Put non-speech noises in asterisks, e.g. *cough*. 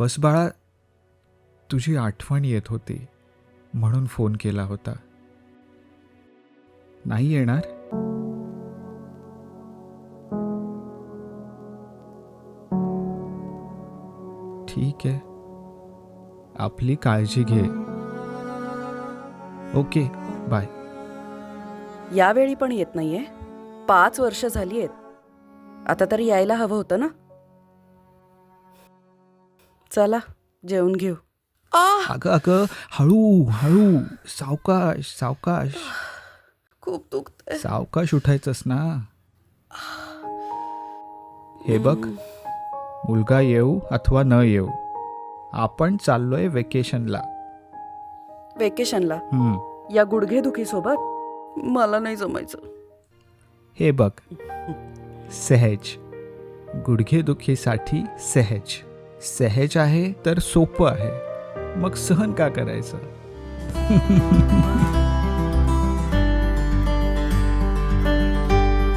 बस बाळा तुझी आठवण येत होती म्हणून फोन केला होता. नाही येणार? ठीक आहे. आपली काळजी घे. Okay bye. यावेळी पण येत नाहीये. पाच वर्ष झाली आहेत. आता तरी यायला हवं होतं ना? चला जेवून घेऊ. अगं अगं हळू हळू. सावकाश सावकाश. खूप दुखत सावकाश उठायचंस ना. हे बघ मुलगा येऊ अथवा न येऊ आपण चाललोय वेकेशनला वेकेशनला हम्म, या गुडघेदुखी सोबत मला नाही जमायचं. हे बघ सहज. गुडघेदुखीसाठी सहज. सहज आहे तर सोपं आहे. मग सहन का करायचं? *laughs*